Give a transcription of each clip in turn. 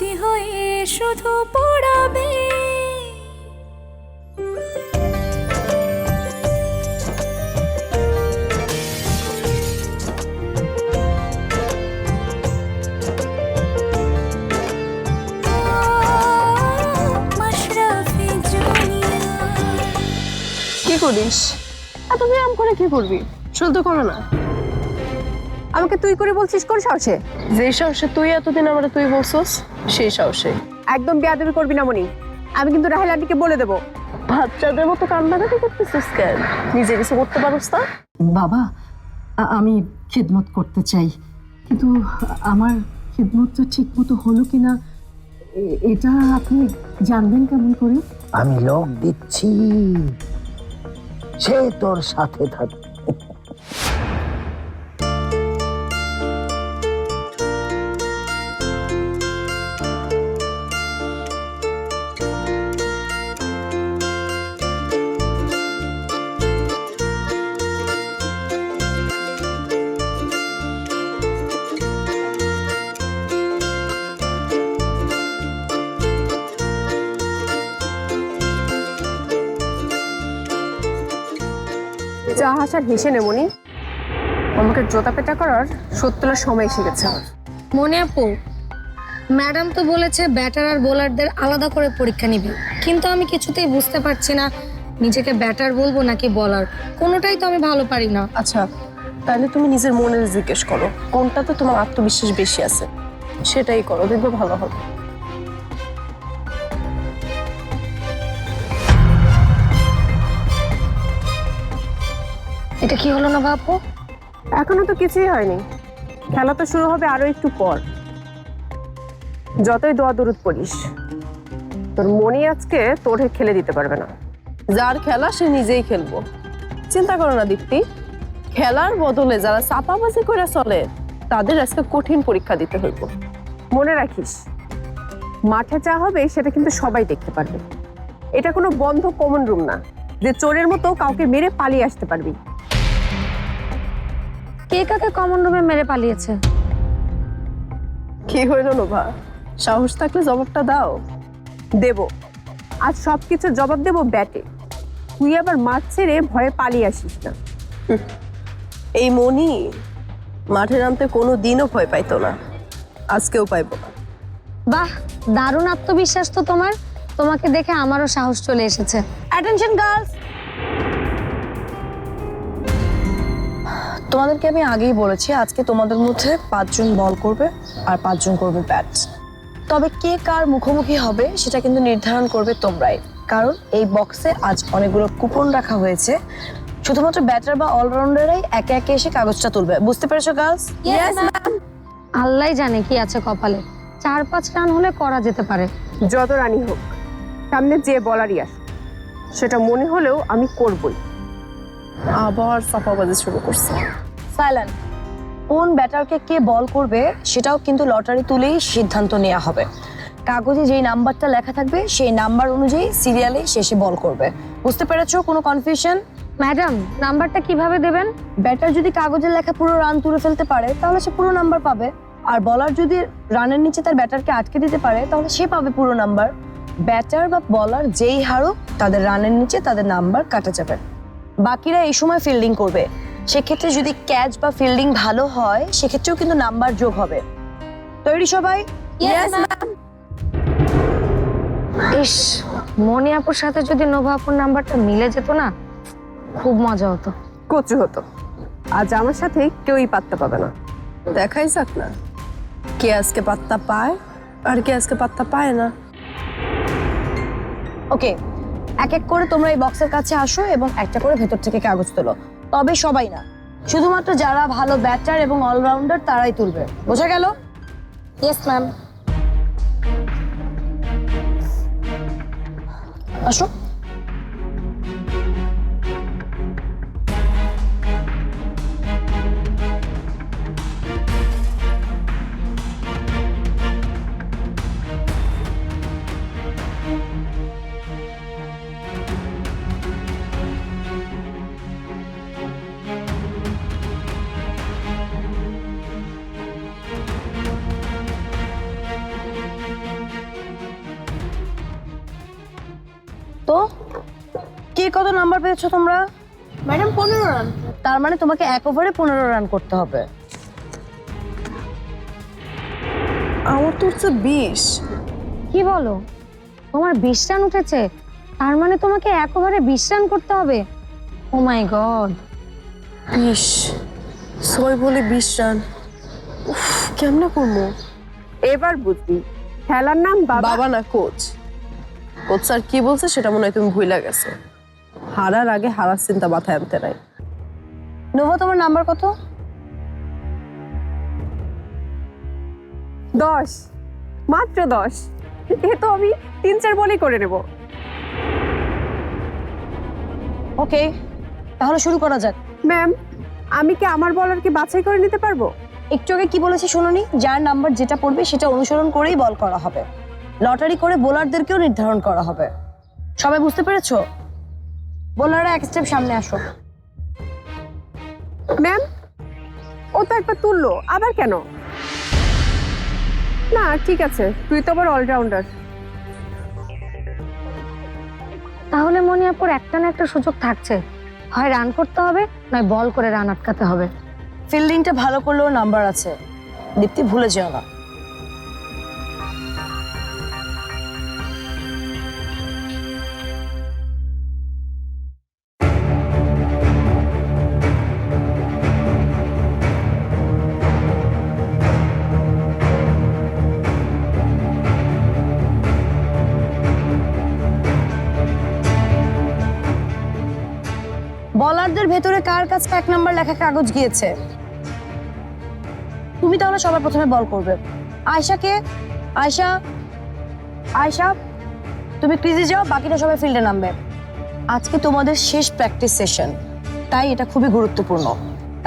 স্মৃতি হয়ে শুধু পড়াবে। কি করিস? এত ব্যায়াম করে কি করবি? শুধু করো না। আমাকে তুই করে বলছিস কোন সাহসে? যে সাহসে তুই এতদিন আমরা তুই বলছস? সেই সাহসে একদম বেয়াদবি করবি না মনি। আমি কিন্তু রাহেল আন্টিকে বলে দেবো। বাচ্চাদের মতো কান্নাকাটি করতেছিস কেন? নিজে কিছু করতে পারোস না? বাবা আমি খিদমত করতে চাই। কিন্তু আমার খিদমতটা ঠিক মতো হলো কিনা এ- এটা আপনি জানবেন কেমন করে? আমি লোক দিচ্ছি। সে তোর সাথে থাকবে যা হাসার হেসে নে মনি। আমাকে জোতা পেটা করার সত্যলার সময় এসে গেছে। আমার মনে আপু ম্যাডাম তো বলেছে ব্যাটার আর বোলারদের আলাদা করে পরীক্ষা নিবে। কিন্তু আমি কিছুতেই বুঝতে পারছি না নিজেকে ব্যাটার বলব নাকি বলার। কোনোটাই তো আমি ভালো পারি না। আচ্ছা তাহলে তুমি নিজের মনে জিজ্ঞেস করো কোনটাতে তোমার আত্মবিশ্বাস বেশি আছে? সেটাই করো দেখবে ভালো হবে। এটা কি হলো না বাপু? এখনও তো কিছুই হয়নি। খেলা তো শুরু হবে আরও একটু পর। যতই দোয়া দরুদ পড়িস। তোর মনি আজকে তোর খেলে দিতে পারবে না। যার খেলা সে নিজেই খেলব। চিন্তা করো না, দীপ্তি। খেলার বদলে যারা চাপাবাজি করে চলে, তাদের আজকে কঠিন পরীক্ষা দিতে হইব। মনে রাখিস, মাঠে যা হবে সেটা কিন্তু সবাই দেখতে পারবে। এটা কোনো বন্ধ কমন রুম না। যে চোরের মতো কাউকে মেরে পালিয়ে আসতে পারবি। কে কাকে কমন রুমে মেরে পালিয়েছে? কি হইল নোভা সাহস থাকলে জবাবটা দাও। দেব। আজ সবকিছুর জবাব দেব ব্যাটে। তুই আবার মাঠ ছেড়ে ভয়ে পালিয়ে আসিস না। এই মনি মাঠে নামতে কোনো দিনও ভয় পাইতো না। আজকেও পাইবো না। বাহ দারুণ আত্মবিশ্বাস তো তোমার। তোমাকে দেখে আমারও সাহস চলে এসেছে। অ্যাটেনশন গার্লস তোমাদেরকে আমি আগেই বলেছি আজকে তোমাদের মধ্যে পাঁচজন বল করবে আর পাঁচজন করবে ব্যাট তবে কে কার মুখোমুখি হবে সেটা কিন্তু নির্ধারণ করবে তোমরাই। কারণ এই বক্সে আজ অনেকগুলো কুপন রাখা হয়েছে। শুধুমাত্র ব্যাটার বা অলরাউন্ডাররাই একে একে এসে কাগজটা তুলবে। বুঝতে পেরেছ গার্লস আল্লাহ জানে কি আছে কপালে। চার পাঁচ রান হলে করা যেতে পারে। যত রানী হোক সামনে যে বলারই আস সেটা মনে হলেও আমি করবই। আবার চাপাবাজি শুরু করছে। সাইলেন্ট কোন ব্যাটারকে কে বল করবে সেটাও কিন্তু লটারি তুলেই সিদ্ধান্ত নেওয়া হবে। কাগজে যেই নাম্বারটা লেখা থাকবে সেই নাম্বার অনুযায়ী সিরিয়ালে শেষে বল করবে। বুঝতে পেরেছ কোনো কনফিউশন ম্যাডাম নাম্বারটা কীভাবে দেবেন? ব্যাটার যদি কাগজের লেখা পুরো রান তুলে ফেলতে পারে তাহলে সে পুরো নাম্বার পাবে। আর বলার যদি রানের নিচে তার ব্যাটারকে আটকে দিতে পারে তাহলে সে পাবে পুরো নাম্বার ব্যাটার বা বলার যেই হারুক তাদের রানের নিচে তাদের নাম্বার কাটা যাবে। বাকিরা এই সময় ফিল্ডিং করবে। সেক্ষেত্রে যদি ক্যাচ বা ফিল্ডিং ভালো হয় সেক্ষেত্রেও কিন্তু নাম্বার যোগ হবে। তৈরি সবাই? ইস মনি আপুর সাথে যদি নোভা আপুর নাম্বারটা মিলে যেত না খুব মজা হতো। কচু হতো। আজ আমার সাথে কেউই পাত্তা পাবে না। দেখাই যাক না কে আজকে পাত্তা পায় আর কে আজকে পাত্তা পায় না। ওকে এক এক করে তোমরা এই বক্সের কাছে আসো এবং একটা করে ভেতর থেকে কাগজ তোলো। তবে সবাই না। শুধুমাত্র যারা ভালো ব্যাটার এবং অলরাউন্ডার তারাই তুলবে। বোঝা গেল? ইয়েস ম্যাম আসো। পেয়েছ তোমরা? ম্যাডাম পনেরো রান। তার মানে তোমাকে এক ওভারে পনেরো রান করতে হবে। আমার তো হচ্ছে বিশ। কি বলো? তোমার বিশ রান উঠেছে তার মানে তোমাকে এক ওভারে বিশ রান করতে হবে। Oh my God. বিশ ছয় বলে বিশ রান। উফ কেমনে করব? এবার বুঝবি খেলার নাম বাবা। বাবা না কোচ কোচ স্যার কি বলছে সেটা মনে হয় তুমি ভুলে গেছো। হারার আগে হারার চিন্তা মাথায় আনতে নাই। নোভা তোমার নাম্বার কত? দশ। মাত্র দশ। এ তো আমি তিন চার বলেই করে নেব। ওকে তাহলে শুরু করা যাক। ম্যাম আমি কি আমার বলারকে বাছাই করে নিতে পারব? একটু আগে কি বলেছি শুনুনি যার নাম্বার যেটা পড়বে সেটা অনুসরণ করেই বল করা হবে। লটারি করে বোলারদেরকেও নির্ধারণ করা হবে। সবাই বুঝতে পেরেছ? বোলাররা এক স্টেপ সামনে আসো। ম্যাম ও তো একবার তুললো আবার কেন? না ঠিক আছে তুই তো আবার অলরাউন্ডার তাহলে মনে আপুর একটা না একটা সুযোগ থাকছে। হয় রান করতে হবে নয় বল করে রান আটকাতে হবে। ফিল্ডিংটা ভালো করলেও নাম্বার আছে। দীপ্তি ভুলে যেও না। কার কাছে এক নাম্বার লেখা কাগজ গিয়েছে? তুমি তাহলে সবার প্রথমে বল করবে। আয়শাকে, আয়শা আয়শা, তুমি ক্রিজে যাও, বাকিটা সবাই ফিল্ডে নামবে। আজকে তোমাদের শেষ প্র্যাকটিস সেশন তাই এটা খুবই গুরুত্বপূর্ণ।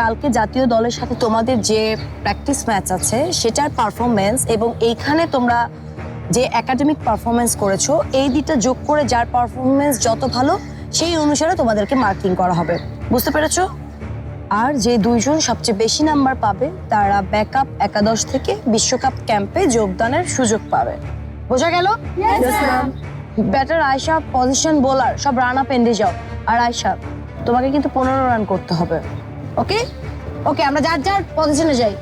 কালকে জাতীয় দলের সাথে তোমাদের যে প্র্যাকটিস ম্যাচ আছে, সেটার পারফরমেন্স এবং এইখানে তোমরা যে একাডেমিক পারফরমেন্স করেছ, এই দুইটা যোগ করে যার পারফরমেন্স যত ভালো সেই অনুসারে তোমাদেরকে মার্কিং করা হবে। বুঝতে পেরেছ? আর যে দুইজন সবচেয়ে বেশি নাম্বার পাবে তারা ব্যাকআপ একাদশ থেকে বিশ্বকাপ ক্যাম্পে যোগদানের সুযোগ পাবে। বোঝা গেল? ব্যাটার আয়সা পজিশন বোলার সব রান আপ এন্ডে যাও আর আয়সা তোমাকে কিন্তু পনেরো রান করতে হবে। ওকে ওকে আমরা যার যার পজিশনে যাই।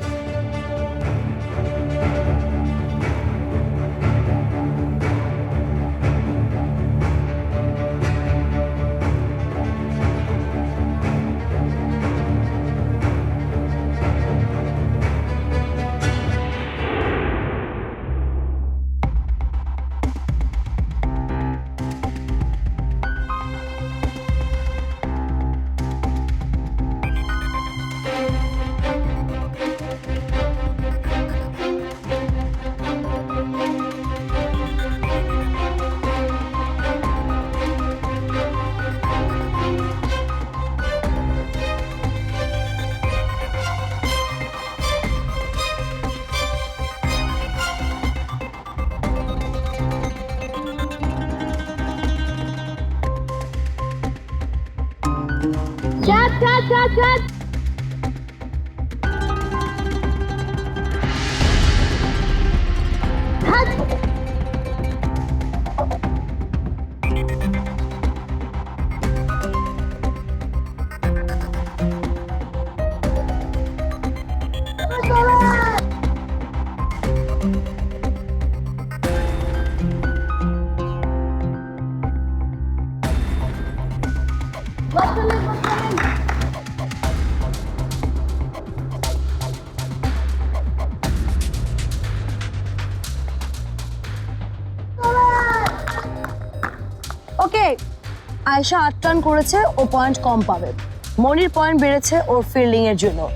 আয়শা আট রান করেছে ও পয়েন্ট কম পাবে। মনির পয়েন্ট বেড়েছে ওর ফিল্ডিং এর জন্য।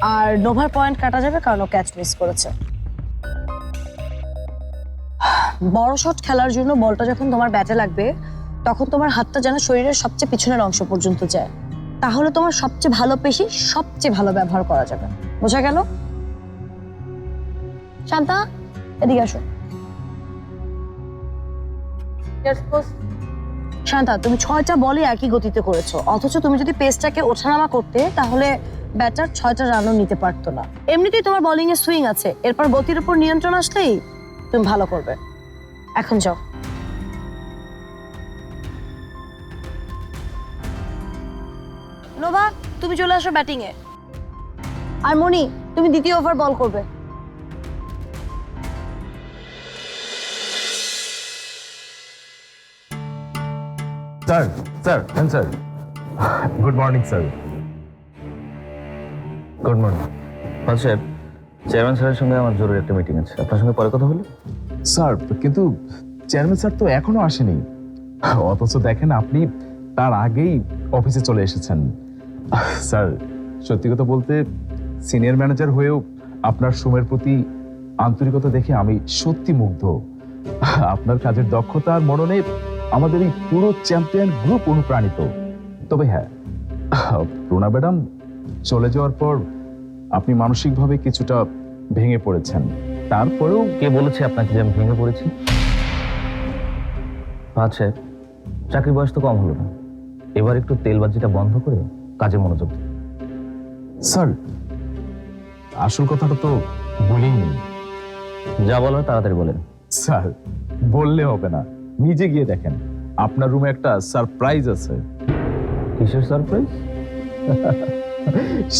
আর নোভার পয়েন্ট কাটা যাবে কারণ ও ক্যাচ মিস করেছে। বড় শট খেলার জন্য বলটা যখন তোমার ব্যাটে লাগবে, তখন তোমার হাতটা যেন শরীরের সবচেয়ে পিছনের অংশ পর্যন্ত যায়। তাহলে তোমার সবচেয়ে ভালো পেশি সবচেয়ে ভালো ব্যবহার করা যাবে। বোঝা গেল? শান্তা, এদিকে আসো। শান্তা তুমি ছয়টা বলই একই গতিতে করেছ। অথচ তুমি যদি পেসটাকে ওঠানামা করতে, তাহলে ব্যাটার ছয়টা রানও নিতে পারতো না। এমনিতেই তোমার বোলিং এ সুইং আছে। এরপর গতির উপর নিয়ন্ত্রণ আসলেই তুমি ভালো করবে। এখন যাও। নোভা, তুমি চলে আসো ব্যাটিং এ। আর মনি, তুমি দ্বিতীয় ওভার বল করবে। স্যার স্যার হ্যাঁ sir. Good morning sir good morning আচ্ছা চেয়ারম্যান স্যারের সঙ্গে আমার জরুরি একটা মিটিং আছে। আপনার সঙ্গে পরে কথা হলো? স্যার কিন্তু চেয়ারম্যান স্যার তো এখনও আসেনি। অথচ দেখেন আপনি তার আগেই অফিসে চলে এসেছেন। স্যার সত্যি কথা বলতে সিনিয়র ম্যানেজার হয়েও আপনার সময়ের প্রতি আন্তরিকতা দেখে আমি সত্যি মুগ্ধ। আপনার কাজের দক্ষতা আর মননে আমাদের এই পুরো চ্যাম্পিয়ন গ্রুপ অনুপ্রাণিত। তবে হ্যাঁ প্রণা ম্যাডাম চলে যাওয়ার পর আপনি মানসিকভাবে কিছুটা ভেঙে পড়েছেন। তারপরেও কে বলেছে আপনাকে যে আমি ভেঙে পড়েছি? আচ্ছা চাকরি বয়স তো কম হলো না। এবার একটু তেলবাজিটা বন্ধ করে কাজে মনোযোগ দিন। স্যার আসল কথাটা তো বলিনি যা বলার তাড়াতাড়ি বলেন। স্যার বললে হবে না। নিজে গিয়ে দেখেন। আপনার রুমে একটা সারপ্রাইজ আছে। কিসের সারপ্রাইজ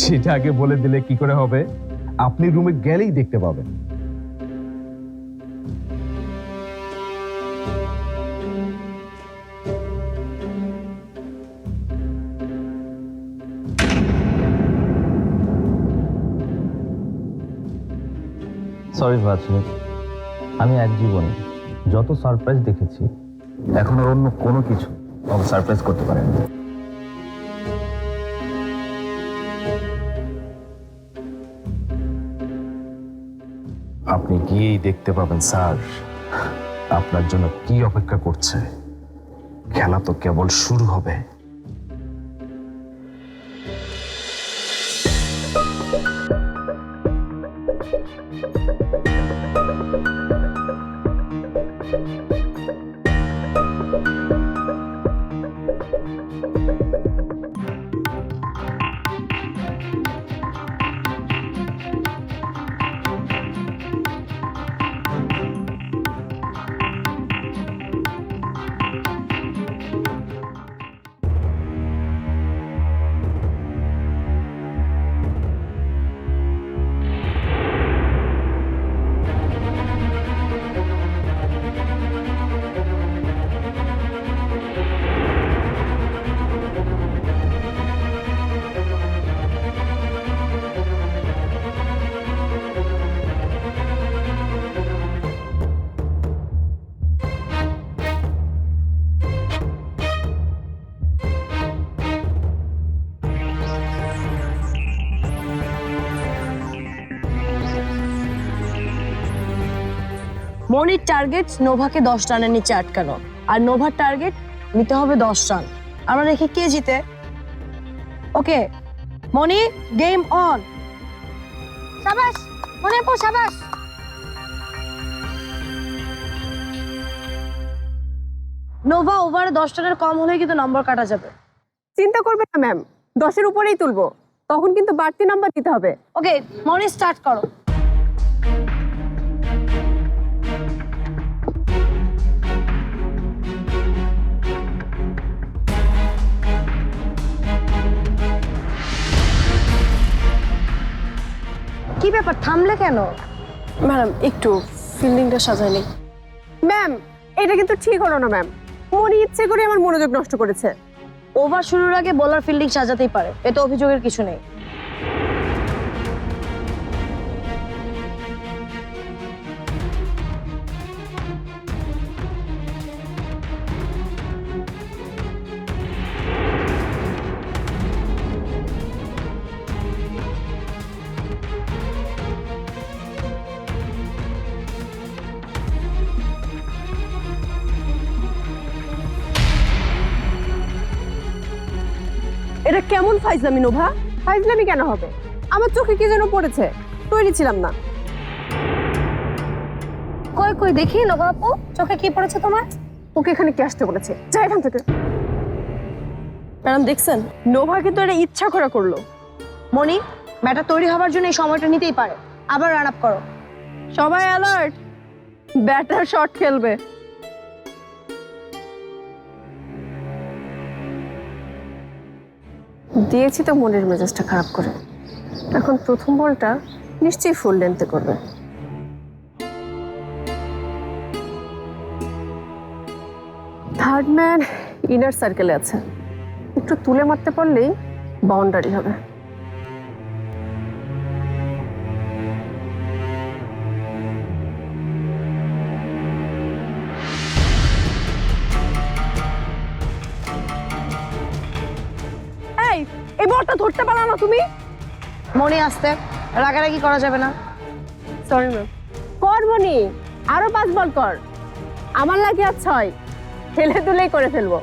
সেটা আগে বলে দিলে কি করে হবে? আপনি রুমে গেলেই দেখতে পাবেন। সরি ভাবছি আমি এক জীবনে যত সারপ্রাইজ দেখেছি, এখন আর অন্য কোনো কিছু আমাকে সারপ্রাইজ করতে পারেনি। আপনি গিয়েই দেখতে পাবেন স্যার, আপনার জন্য কি অপেক্ষা করছে। খেলা তো কেবল শুরু হবে। মনির টার্গেট নোভাকে দশ রানের নিচে আটকানো। আর নোভার টার্গেট নিতে হবে দশ রান। আমরা দেখি কে জিতে। ওকে মনি গেম অন সাবাস মনে পো সাবাস। নোভা ওভারে দশ রানের কম হলে কিন্তু নম্বর কাটা যাবে। চিন্তা করবে না ম্যাম দশের উপরেই তুলবো। তখন কিন্তু বাড়তি নাম্বার দিতে হবে। ওকে মনি স্টার্ট করো। কি ব্যাপার থামলে কেন? ম্যাডাম একটু ফিল্ডিংটা সাজাই নেই। ম্যাম এটা কিন্তু ঠিক হলো না ম্যাম। মনি ইচ্ছে করে আমার মনোযোগ নষ্ট করেছে। ওভার শুরুর আগে বলার ফিল্ডিং সাজাতেই পারে এতে অভিযোগের কিছু নেই। কেমন ফাইজলামি নোভা? ফাইজলামি কেন হবে? আমার চোখে কি যেন পড়েছে? তৈরি ছিলাম না। কই কই দেখি নোভা আপু চোখে কি পড়েছে তোমার? ওকে এখানে কে আসতে বলেছে? যা এখান থেকে। ম্যাডাম দেখছেন? নোভা কিন্তু এটা ইচ্ছা করে করল। মনি ব্যাটার তৈরি হবার জন্য এই সময়টা নিতেই পারে। আবার রান আপ করো। সবাই অ্যালার্ট ব্যাটার শট খেলবে। দিয়েছি তো মনের মেজাজটা খারাপ করে। এখন প্রথম বলটা নিশ্চয়ই ফুল লেন্থে করবে। থার্ড ম্যান ইনার সার্কেলে আছে। একটু তুলে মারতে পারলেই বাউন্ডারি হবে। বলটা ধরতে পারো না তুমি? মনে আসতে রাগারাগি করা যাবে না। সরি ম্যাম করবনি আরও পাঁচ বল কর। আমার লাগে আর ছয়। ফেলে তুলেই করে ফেলব।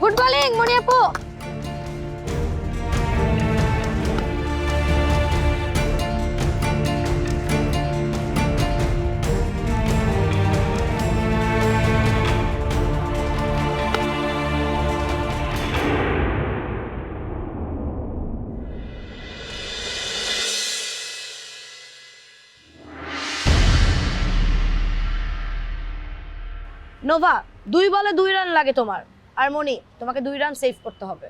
গুড বলিং মনি আপু। নোভা, দুই বলে দুই রান লাগে তোমার। আর মনি তোমাকে দুই রান সেভ করতে হবে।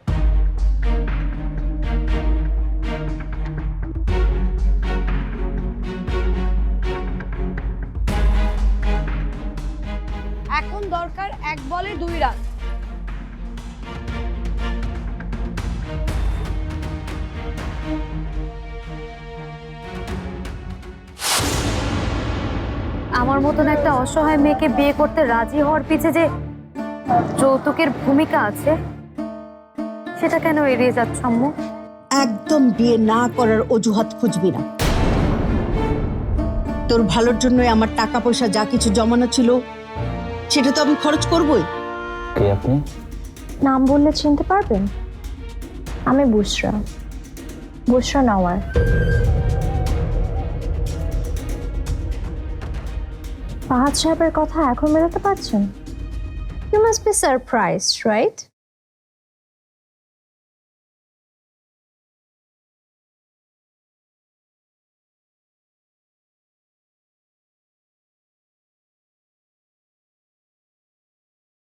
এখন দরকার এক বলে দুই রান মতন একটা অসহায় মেয়েকে বিয়ে করতে রাজি হওয়ার পিছে যে যৌতুকের ভূমিকা আছে সেটা কেন এড়িয়ে যাচ্ছ আম্মু? একদম বিয়ে না করার অজুহাত খুঁজবি না। তোর ভালোর জন্য আমার টাকা পয়সা যা কিছু জমানো ছিল সেটা তো আমি খরচ করবই। কে আপনি? নাম বললে চিনতে পারবেন? আমি বুসরা। বুসরা নাওয়ার। ফাহাদ সাহেবের কথা এখন মেলাতে পারছেন? You must be surprise right